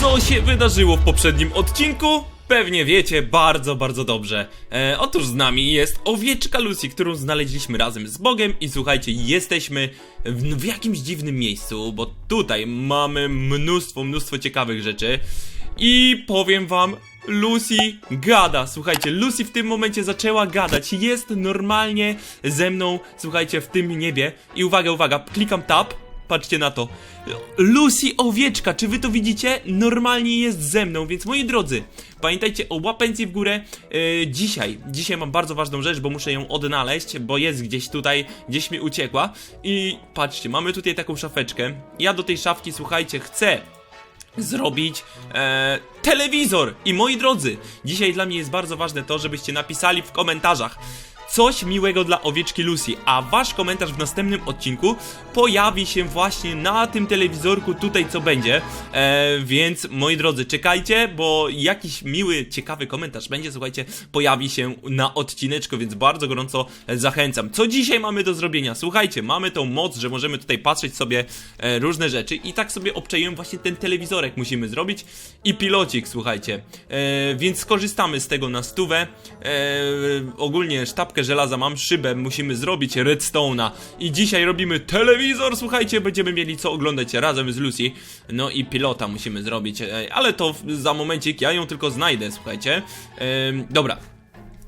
Co się wydarzyło w poprzednim odcinku? Pewnie wiecie bardzo, bardzo dobrze. E, otóż z nami jest owieczka Lucy, którą znaleźliśmy razem z Bogiem i słuchajcie, jesteśmy w, w jakimś dziwnym miejscu, bo tutaj mamy mnóstwo, mnóstwo ciekawych rzeczy i powiem wam, Lucy gada. Słuchajcie, Lucy w tym momencie zaczęła gadać. Jest normalnie ze mną, słuchajcie, w tym niebie. I uwaga, uwaga, klikam tab. Patrzcie na to. Lucy owieczka, czy wy to widzicie? Normalnie jest ze mną, więc moi drodzy, pamiętajcie o łapencji w górę. Yy, dzisiaj, dzisiaj mam bardzo ważną rzecz, bo muszę ją odnaleźć, bo jest gdzieś tutaj, gdzieś mi uciekła. I patrzcie, mamy tutaj taką szafeczkę. Ja do tej szafki, słuchajcie, chcę zrobić e, telewizor. I moi drodzy, dzisiaj dla mnie jest bardzo ważne to, żebyście napisali w komentarzach coś miłego dla owieczki Lucy, a wasz komentarz w następnym odcinku pojawi się właśnie na tym telewizorku tutaj co będzie. E, więc moi drodzy, czekajcie, bo jakiś miły, ciekawy komentarz będzie, słuchajcie, pojawi się na odcineczku, więc bardzo gorąco zachęcam. Co dzisiaj mamy do zrobienia? Słuchajcie, mamy tą moc, że możemy tutaj patrzeć sobie e, różne rzeczy i tak sobie obczaiłem właśnie ten telewizorek musimy zrobić i pilocik, słuchajcie. E, więc skorzystamy z tego na stówę. E, ogólnie sztabkę żelaza mam, szybę musimy zrobić, redstone'a i dzisiaj robimy telewizor, słuchajcie, będziemy mieli co oglądać razem z Lucy. No i pilota musimy zrobić, e, ale to za momencik, ja ją tylko znajdę, słuchajcie. Dobra,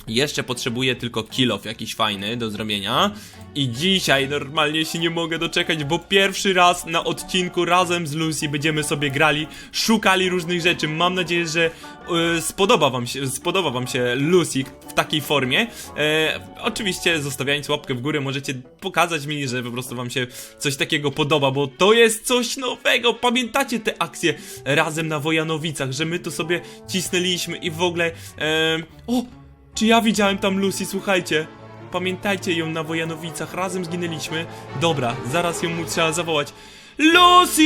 jeszcze potrzebuję tylko kilof jakiś fajny do zrobienia. I dzisiaj normalnie się nie mogę doczekać, bo pierwszy raz na odcinku razem z Lucy będziemy sobie grali, szukali różnych rzeczy. Mam nadzieję, że e, spodoba wam się, spodoba wam się Lucy w takiej formie. E, oczywiście zostawiając łapkę w górę możecie pokazać mi, że po prostu wam się coś takiego podoba, bo to jest coś nowego. Pamiętacie te akcje razem na Wojanowicach, że my tu sobie cisnęliśmy i w ogóle... E, o! Czy ja widziałem tam Lucy, słuchajcie? Pamiętajcie ją na Wojanowicach, razem zginęliśmy. Dobra, zaraz ją mu trzeba zawołać. Lucy!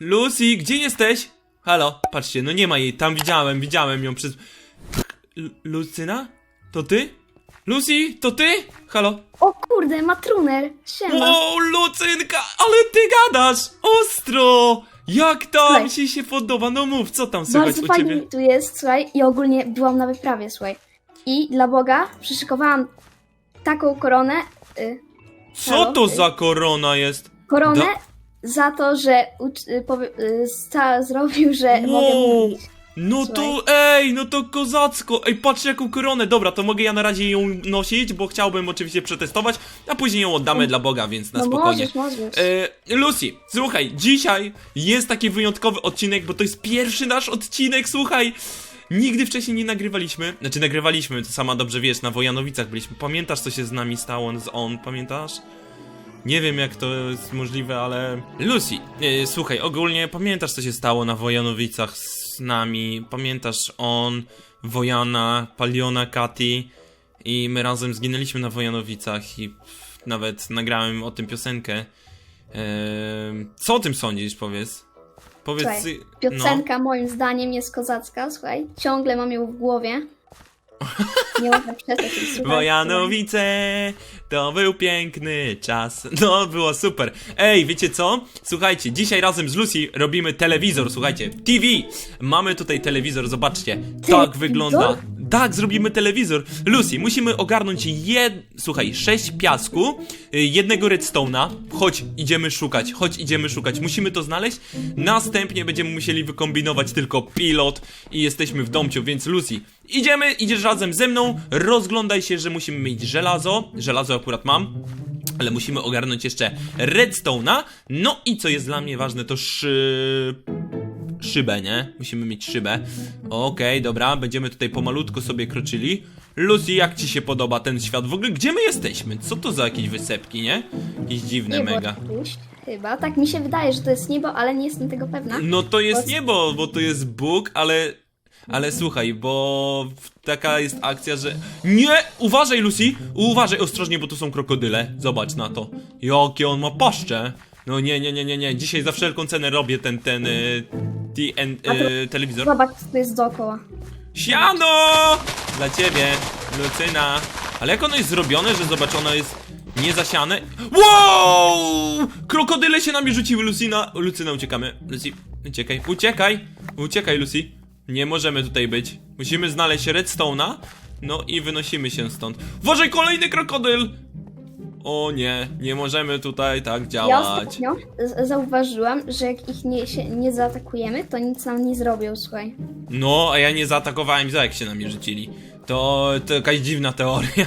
Lucy, gdzie jesteś? Halo, patrzcie, no nie ma jej, tam widziałem, widziałem ją przez... L Lucyna? To ty? Lucy, to ty? Halo? O kurde, matruner! Siema! Wow, Lucynka, ale ty gadasz! Ostro! Jak tam Słuchaj. ci się podoba? No mów, co tam słychać Bardzo u fajnie ciebie? mi tu jest, słuchaj, i ogólnie byłam na wyprawie, słuchaj. I dla Boga przyszykowałam taką koronę, y, Co Halo? to za korona jest? koronę Da- za to, że ucz, y, powie, y, sta, zrobił, że mogę Wow! mówić. No to ej, no to kozacko! Ej, patrz jaką koronę! Dobra, to mogę ja na razie ją nosić, bo chciałbym oczywiście przetestować, a później ją oddamy dla Boga, więc na No spokojnie. możesz, możesz. E, Lucy, słuchaj, dzisiaj jest taki wyjątkowy odcinek, bo to jest pierwszy nasz odcinek, słuchaj! Nigdy wcześniej nie nagrywaliśmy, znaczy nagrywaliśmy, to sama dobrze wiesz, na Wojanowicach byliśmy. Pamiętasz co się z nami stało z on, pamiętasz? Nie wiem jak to jest możliwe, ale... Lucy, e, słuchaj, ogólnie pamiętasz co się stało na Wojanowicach z nami? Pamiętasz on, Wojana, Paliona, Kati i my razem zginęliśmy na Wojanowicach i pff, nawet nagrałem o tym piosenkę. Ehm, co o tym sądzisz, powiedz? Powiedz... Słuchaj, no. Piosenka moim zdaniem jest kozacka, słuchaj. Ciągle mam ją w głowie. Nie mogę przestać. Wojanowice, to był piękny czas. No, było super. Ej, wiecie co? Słuchajcie, dzisiaj razem z Lucy robimy telewizor, słuchajcie. TV! Mamy tutaj telewizor, zobaczcie. Tak wygląda. Tak, zrobimy telewizor. Lucy, musimy ogarnąć jed... Słuchaj, sześć piasku, y, jednego redstone'a. Chodź, idziemy szukać, chodź, idziemy szukać. Musimy to znaleźć. Następnie będziemy musieli wykombinować tylko pilot i jesteśmy w domciu, więc Lucy, idziemy, idziesz razem ze mną, rozglądaj się, że musimy mieć żelazo. Żelazo akurat mam. Ale musimy ogarnąć jeszcze redstone'a. No i co jest dla mnie ważne, to szy szybę, nie? Musimy mieć szybę. Okej, dobra, będziemy tutaj pomalutko sobie kroczyli. Lucy, jak ci się podoba ten świat? W ogóle gdzie my jesteśmy? Co to za jakieś wysepki, nie? Jakieś dziwne Niebo mega. jakieś, Chyba, tak mi się wydaje, że to jest niebo, ale nie jestem tego pewna. No to jest niebo, bo to jest Bóg, ale... Ale słuchaj, bo taka jest akcja, że... Nie! Uważaj, Lucy! Uważaj ostrożnie, bo tu są krokodyle. Zobacz na to. Jakie on ma paszcze. No nie, nie, nie, nie, nie. Dzisiaj za wszelką cenę robię ten, ten... Y, TN, A y, telewizor. Zobacz, co tu jest dookoła. Siano! Dla ciebie, Lucyna. Ale jak ono jest zrobione, że zobacz, ono jest niezasiane. Wow! Krokodyle się nami rzuciły, Lucyna. Lucyna, uciekamy. Lucy, Uciekaj, uciekaj! Uciekaj, Lucy. Nie możemy tutaj być. Musimy znaleźć redstone'a. No i wynosimy się stąd. Uważaj, kolejny krokodyl! O nie, nie możemy tutaj tak Ja działać. ostatnio z- zauważyłam, że jak ich nie, się nie zaatakujemy, to nic nam nie zrobią, słuchaj. No, a ja nie zaatakowałem za jak się na mnie rzucili. To, to jakaś dziwna teoria.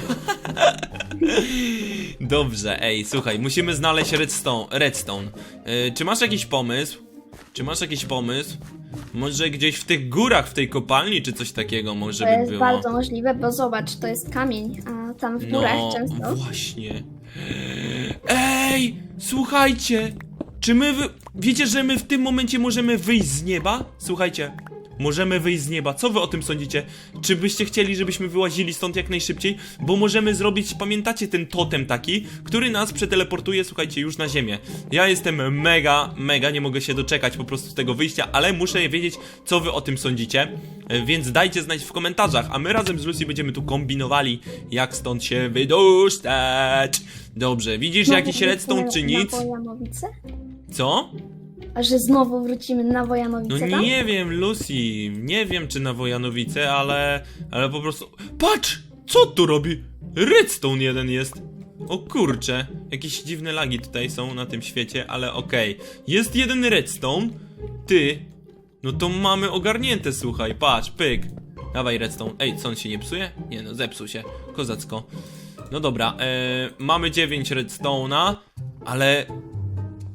Dobrze, ej, słuchaj, musimy znaleźć redstone. redstone. Yy, czy masz jakiś pomysł? Czy masz jakiś pomysł? Może gdzieś w tych górach, w tej kopalni, czy coś takiego może To by jest było? bardzo możliwe, bo zobacz, to jest kamień, a tam w górach No, często. właśnie. Ej, słuchajcie, czy my, wy... wiecie, że my w tym momencie możemy wyjść z nieba? Słuchajcie, możemy wyjść z nieba. Co wy o tym sądzicie? Czy byście chcieli, żebyśmy wyłazili stąd jak najszybciej? Bo możemy zrobić, pamiętacie ten totem taki, który nas przeteleportuje, słuchajcie, już na ziemię. Ja jestem mega, mega, nie mogę się doczekać po prostu tego wyjścia, ale muszę wiedzieć, co wy o tym sądzicie. E, Więc dajcie znać w komentarzach, a my razem z Lucy będziemy tu kombinowali, jak stąd się wydostać. Dobrze, widzisz jakiś redstone czy nic? Co? A że znowu wrócimy na No Wojanowice tam? nie wiem, Lucy, nie wiem czy na Wojanowice, ale, ale po prostu... Patrz! Co tu robi? Redstone jeden jest. O kurcze, jakieś dziwne lagi tutaj są na tym świecie, ale okej. Jest jeden redstone. Ty. No to mamy ogarnięte, słuchaj, patrz, pyk. Dawaj redstone. Ej, co on się nie psuje? Nie no, zepsuł się. Kozacko. No dobra, e, mamy 9 redstone'a, ale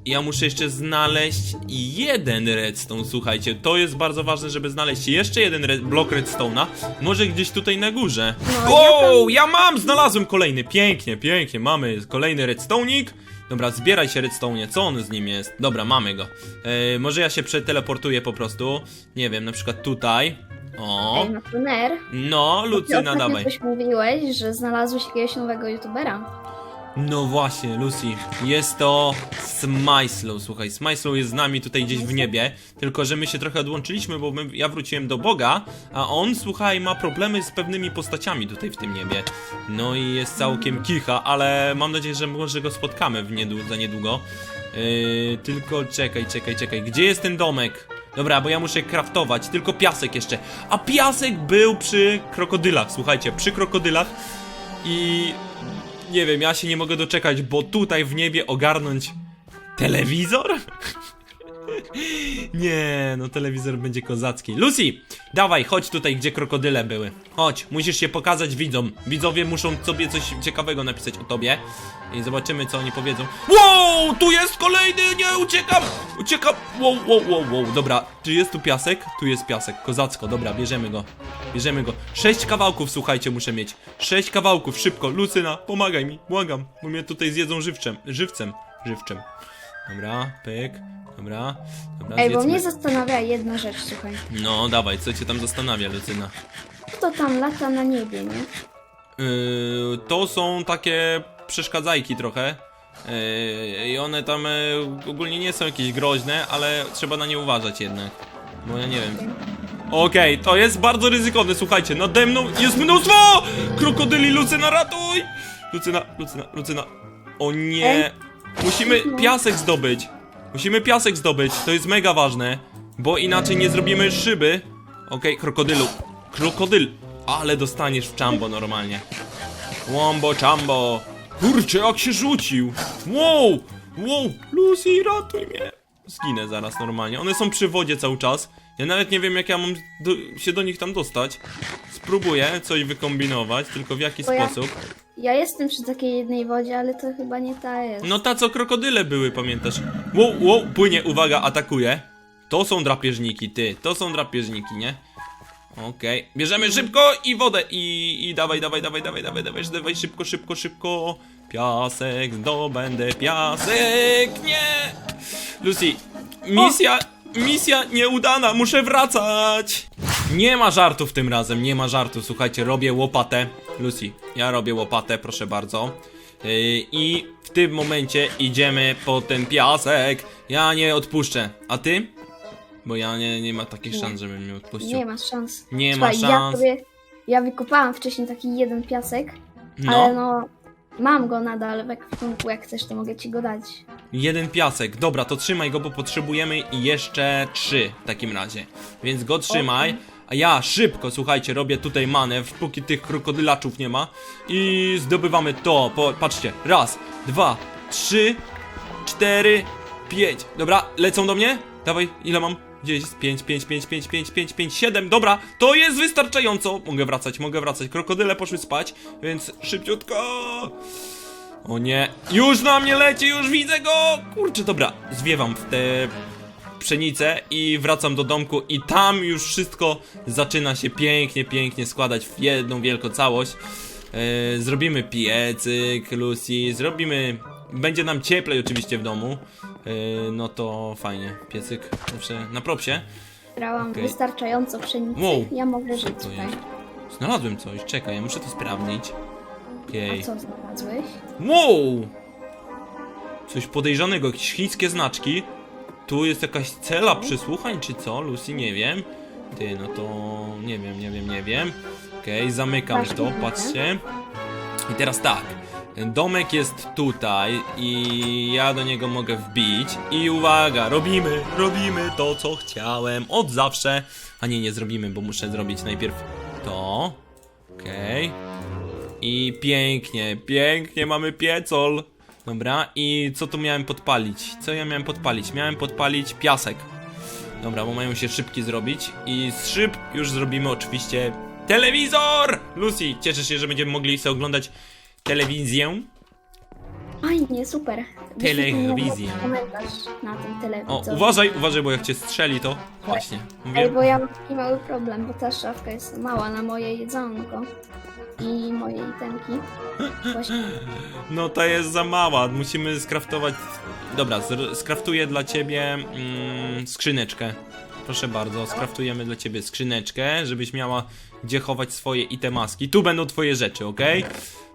ja muszę jeszcze znaleźć jeden redstone, słuchajcie. To jest bardzo ważne, żeby znaleźć jeszcze jeden red blok redstone'a. Może gdzieś tutaj na górze. No, o, ja ja, mam! Znalazłem kolejny. Pięknie, pięknie. Mamy kolejny redstone'ik. Dobra, zbieraj się redstone. Co on z nim jest? Dobra, mamy go. E, może ja się przeteleportuję po prostu. Nie wiem, na przykład tutaj. O. Ej, no to ner. No, Lucyna, dawaj. coś mówiłeś, że znalazłeś jakiegoś nowego youtubera. No właśnie, Lucy, jest to Smyslow, słuchaj, Smyslow jest z nami tutaj gdzieś w niebie, tylko że my się trochę odłączyliśmy, bo my, ja wróciłem do Boga, a on, słuchaj, ma problemy z pewnymi postaciami tutaj w tym niebie. No i jest całkiem kicha, ale mam nadzieję, że może go spotkamy w niedłu za niedługo. Yy, tylko czekaj, czekaj, czekaj, gdzie jest ten domek? Dobra, bo ja muszę kraftować, tylko piasek jeszcze. A piasek był przy krokodylach, słuchajcie, przy krokodylach i nie wiem, ja się nie mogę doczekać, bo tutaj w niebie ogarnąć telewizor? Nie, no telewizor będzie kozacki. Lucy, dawaj, chodź tutaj, gdzie krokodyle były. Chodź, musisz się pokazać widzom. Widzowie muszą sobie coś ciekawego napisać o tobie. I zobaczymy, co oni powiedzą. Wow, tu jest kolejny, nie, uciekam! Uciekam! Wow, wow, wow, wow. Dobra, czy jest tu piasek? Tu jest piasek, kozacko, dobra, bierzemy go. Bierzemy go. Sześć kawałków, słuchajcie, muszę mieć. Sześć kawałków, szybko. Lucyna, pomagaj mi, błagam, bo mnie tutaj zjedzą żywczem. Żywcem. Żywczem. Dobra, pyk. Dobra, dobra, Ej, bo zjedzmy. mnie zastanawia jedna rzecz, słuchaj. No, dawaj, co cię tam zastanawia, Lucyna? Kto tam lata na niebie, nie? Yy, to są takie przeszkadzajki trochę. Yy, I one tam yy, ogólnie nie są jakieś groźne, ale trzeba na nie uważać jednak. Bo ja nie wiem. Okej, to jest bardzo ryzykowne, słuchajcie, nade mną jest mnóstwo! Krokodyli, Lucyna, ratuj! Lucyna, Lucyna, Lucyna. O nie! Ej. Musimy piasek zdobyć. Musimy piasek zdobyć, to jest mega ważne. Bo inaczej nie zrobimy szyby. Okej, krokodylu. Krokodyl. Ale dostaniesz w czambo normalnie. Wombo czambo. Kurczę, jak się rzucił. Wow! Wow! Lucy, ratuj mnie. Zginę zaraz normalnie. One są przy wodzie cały czas. Ja nawet nie wiem, jak ja mam do, się do nich tam dostać. Spróbuję coś wykombinować, tylko w jaki sposób. Ja jestem przy takiej jednej wodzie, ale to chyba nie ta jest. No ta co krokodyle były, pamiętasz? Wow, wow, płynie, uwaga, atakuje. To są drapieżniki, ty, to są drapieżniki, nie? Okej, bierzemy szybko i wodę i, i dawaj, dawaj, dawaj, dawaj, dawaj, dawaj, dawaj, szybko, szybko, szybko. Piasek, zdobędę piasek, nie! Lucy, misja, misja nieudana, muszę wracać! Nie ma żartów tym razem, nie ma żartów, słuchajcie, robię łopatę. Lucy, ja robię łopatę, proszę bardzo. Yy, I w tym momencie idziemy po ten piasek. Ja nie odpuszczę. A ty? Bo ja nie, nie ma takich Nie. szans, żebym mnie odpuścił. Nie masz szans. Nie ma Słuchaj, szans. Ja, sobie, ja wykopałam wcześniej taki jeden piasek, No, ale no... Mam go nadal w ekwipunku, jak chcesz, to mogę ci go dać. Jeden piasek. Dobra, to trzymaj go, bo potrzebujemy jeszcze trzy w takim razie. Więc go trzymaj. A ja szybko, słuchajcie, robię tutaj manewr, póki tych krokodylaczów nie ma. I zdobywamy to. Po, patrzcie. Raz, dwa, trzy, cztery, pięć. Dobra, lecą do mnie? Dawaj, ile mam? Gdzie jest? Pięć, pięć, pięć, pięć, pięć, pięć, pięć, siedem. Dobra, to jest wystarczająco. Mogę wracać, mogę wracać. Krokodyle poszły spać, więc szybciutko. O nie, już na mnie leci, już widzę go! Kurczę, dobra, zwiewam w te pszenicę i wracam do domku i tam już wszystko zaczyna się pięknie, pięknie składać w jedną wielką całość. E, zrobimy piecyk, Lucy, zrobimy... Będzie nam cieplej oczywiście w domu. E, no to fajnie, piecyk zawsze na propsie. Brałam Okej. wystarczająco pszenicy. Wow. Ja mogę Co żyć to tutaj. jest? Znalazłem coś, czekaj, ja muszę to sprawdzić. Okej. A co znalazłeś? Wow! Coś podejrzanego, jakieś chińskie znaczki. Tu jest jakaś cela przesłuchań, czy co? Lucy, nie wiem. Ty, no to nie wiem, nie wiem, nie wiem. Okej, zamykam Masz to, minutę. patrzcie. I teraz tak. Domek jest tutaj i ja do niego mogę wbić. I uwaga, robimy, robimy to, co chciałem od zawsze. A nie, nie zrobimy, bo muszę zrobić najpierw to. Okej. I pięknie, pięknie mamy piecol. Dobra, i co tu miałem podpalić? Co ja miałem podpalić? Miałem podpalić piasek. Dobra, bo mają się szybki zrobić. I z szyb już zrobimy oczywiście telewizor! Lucy, cieszysz się, że będziemy mogli sobie oglądać telewizję? Fajnie, super. Telewizję. Komentarz na tym O, uważaj, uważaj, bo jak cię strzeli, to właśnie. Ej, Mówię. bo ja mam taki mały problem, bo ta szafka jest mała na moje jedzonko i moje itemki. Właśnie No ta jest za mała, musimy skraftować... Dobra, zr- skraftuję dla ciebie mm, skrzyneczkę. Proszę bardzo, skraftujemy dla ciebie skrzyneczkę, żebyś miała gdzie chować swoje itemaski. Tu będą twoje rzeczy, ok?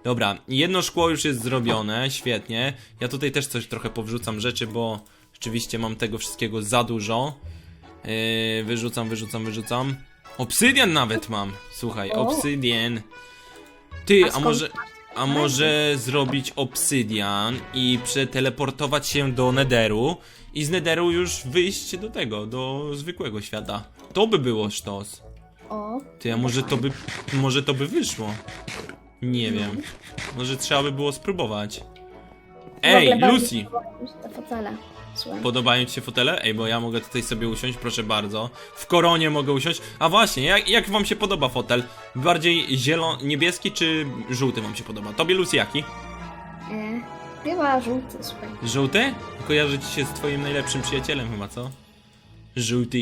Dobra, jedno szkło już jest zrobione, świetnie. Ja tutaj też coś trochę powrzucam rzeczy, bo rzeczywiście mam tego wszystkiego za dużo. Yy, wyrzucam, wyrzucam, wyrzucam. Obsydian nawet mam. Słuchaj, obsydian. Ty, A może... A może zrobić obsydian i przeteleportować się do Netheru i z Netheru już wyjść do tego, do zwykłego świata. To by było sztos. O. Ty, a może to by, może to by wyszło? Nie wiem. Może trzeba by było spróbować. Ej, Lucy! fotele. Słuchaj. Podobają ci się fotele? Ej, bo ja mogę tutaj sobie usiąść, proszę bardzo. W koronie mogę usiąść. A właśnie, jak, jak wam się podoba fotel? Bardziej zielon, niebieski czy żółty wam się podoba? Tobie, Lucy, jaki? E, chyba żółty, słuchaj. Żółty? Kojarzy ci się z twoim najlepszym przyjacielem chyba, co? Żółty.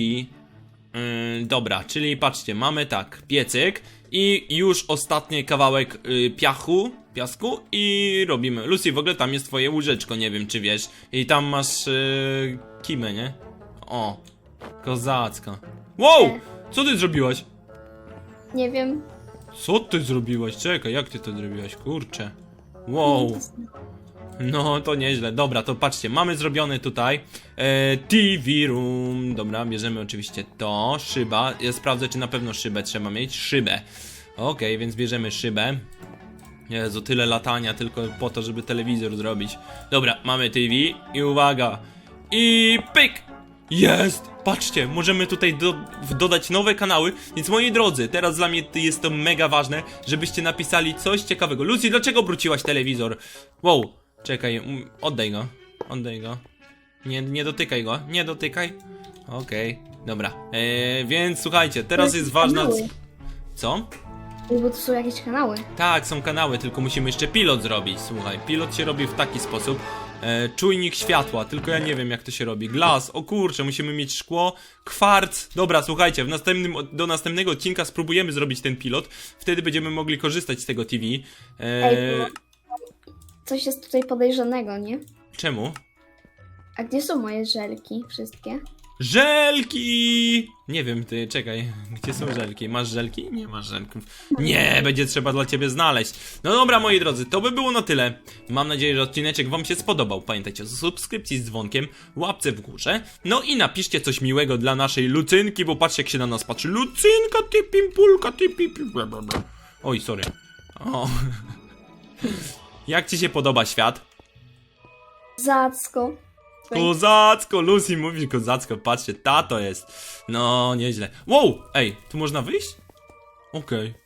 Yy, dobra, czyli patrzcie, mamy tak, piecyk i już ostatni kawałek yy, piachu, piasku i robimy. Lucy, w ogóle tam jest twoje łóżeczko, nie wiem czy wiesz. I tam masz yy, kimę, nie? O, kozacka. Wow! Co ty zrobiłaś? Nie wiem. Co ty zrobiłaś? Czekaj, jak ty to zrobiłaś? Kurczę. Wow. No, to nieźle. Dobra, to patrzcie, mamy zrobiony tutaj e, TV room. Dobra, bierzemy oczywiście to. Szyba. Ja sprawdzę, czy na pewno szybę trzeba mieć. Szybę. Okej, więc bierzemy szybę. Jezu, tyle latania tylko po to, żeby telewizor zrobić. Dobra, mamy TV i uwaga. I pyk! Jest! Patrzcie, możemy tutaj do, dodać nowe kanały, więc moi drodzy, teraz dla mnie jest to mega ważne, żebyście napisali coś ciekawego. Lucy, dlaczego obróciłaś telewizor? Wow, czekaj, mm, oddaj go, oddaj go. Nie, nie dotykaj go, nie dotykaj. Okej, dobra. Eee, więc słuchajcie, teraz jest ważna... Kanały. Co? Bo tu są jakieś kanały. Tak, są kanały, tylko musimy jeszcze pilot zrobić. Słuchaj, pilot się robi w taki sposób. E, czujnik światła, tylko ja nie wiem jak to się robi. Glas, o kurczę, musimy mieć szkło, kwarc. Dobra, słuchajcie, w następnym, do następnego odcinka spróbujemy zrobić ten pilot. Wtedy będziemy mogli korzystać z tego TV. E, Ej, Coś jest tutaj podejrzanego, nie? czemu? A gdzie są moje żelki? Wszystkie? Żelki! Nie wiem, ty, czekaj, gdzie są żelki? Masz żelki? Nie masz żelków. Nie, będzie trzeba dla ciebie znaleźć. No dobra, moi drodzy, to by było na tyle. Mam nadzieję, że odcineczek wam się spodobał. Pamiętajcie o subskrypcji z dzwonkiem, łapce w górze. No i napiszcie coś miłego dla naszej Lucynki, bo patrzcie jak się na nas patrzy. Lucynka, ty pimpulka, ty bla. Oj, sorry. O. Jak ci się podoba świat? Zacko. Kozacko, Lucy mówi kozacko, patrzcie, tato jest. No, nieźle. Wow, ej, tu można wyjść? Okej.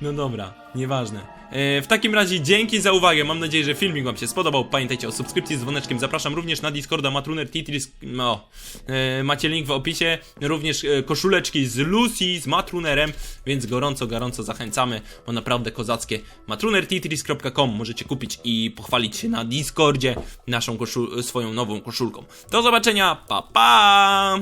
No dobra, nieważne. E, w takim razie dzięki za uwagę. Mam nadzieję, że filmik Wam się spodobał. Pamiętajcie o subskrypcji z dzwoneczkiem. Zapraszam również na Discorda Matruner Titris. No, e, macie link w opisie. Również e, koszuleczki z Lucy, z Matrunerem, więc gorąco, gorąco zachęcamy, bo naprawdę kozackie. matrunertitris.com możecie kupić i pochwalić się na Discordzie naszą swoją nową koszulką. Do zobaczenia, pa pa!